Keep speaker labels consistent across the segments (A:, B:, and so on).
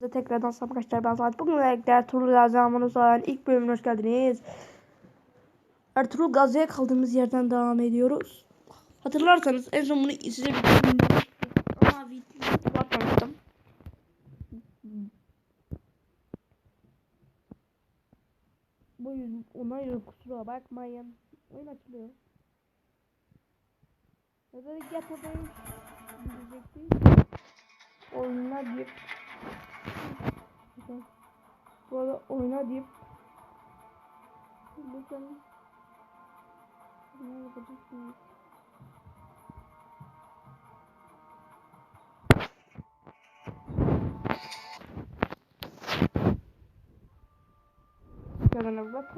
A: Tekrardan sabah arkadaşlar ben Saat. Bugün Ertuğrul Gazi Amanusa'nın ilk bölümüne hoş geldiniz. Ertuğrul Gazi'ye kaldığımız yerden devam ediyoruz. Hatırlarsanız en son bunu size bir ama video atmamıştım. Bu yüzden ona yüzden kusura bakmayın. Oyun açılıyor. Ya da diyecektim. Oyuna bir bu arada oyna deyip lütfen ne yapacaksınız? Kanala bak.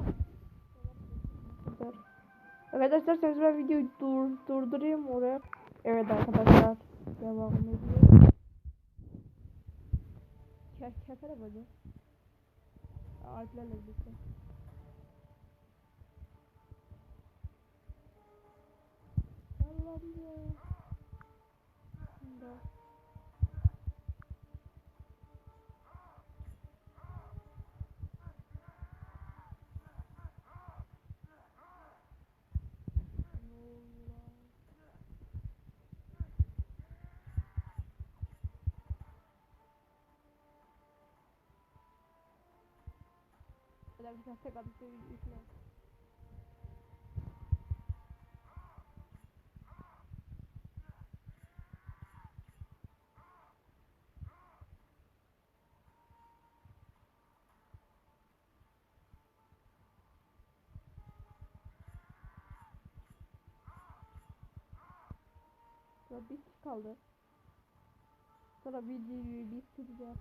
A: Evet isterseniz ben videoyu dur, durdurayım oraya. Evet arkadaşlar devam व्याख्या करा बघू आर्टला लगेच I love you. Kadar bir tek adık bir yükle. Ya bir kişi kaldı. Sonra videoyu bitireceğiz.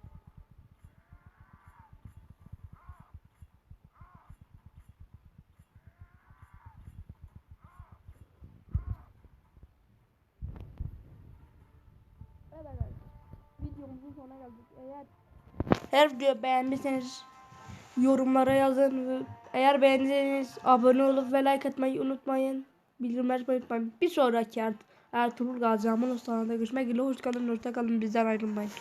A: Evet arkadaşlar. Videomuzun sonuna geldik. Eğer her video beğendiyseniz yorumlara yazın. Eğer beğendiyseniz abone olup ve like atmayı unutmayın. Bildirimleri açmayı unutmayın. Bir sonraki Er- Ertuğrul Gazi Aman Usta'nda görüşmek üzere. Hoşçakalın. Hoşçakalın. Bizden ayrılmayın.